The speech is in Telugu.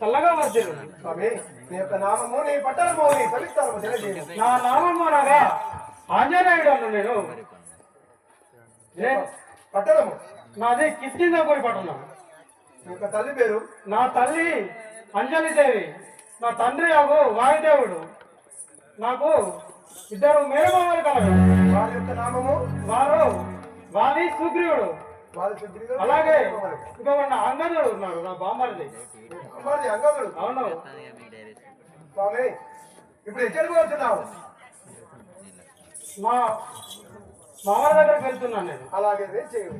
చల్లగా స్వామి నీ యొక్క నామము నీ పట్టణము నీ పవిత్రము తెలియజేయండి. నా నామం అనగా ఆంజనేయుడు అన్న నేను పట్టణము. నాది కిష్కిందపూరి పట్టణం. నీ యొక్క తల్లి పేరు? నా తల్లి అంజలిదేవి. నా తండ్రి అగు వాయుదేవుడు. నాకు ఇద్దరు మేనమామలు కలరు వారి యొక్క నామము? వారు వారి సుగ్రీవుడు. అలాగే. ఇంకొక నా అంగదుడు ఉన్నాడు నా బామ్మరిది. వారి అంగముడు అవును. స్వామి ఇప్పుడు ఎక్కడికి పోతున్నావు? మా మామల దగ్గరికి వెళ్తున్నాను నేను. అలాగే చేయు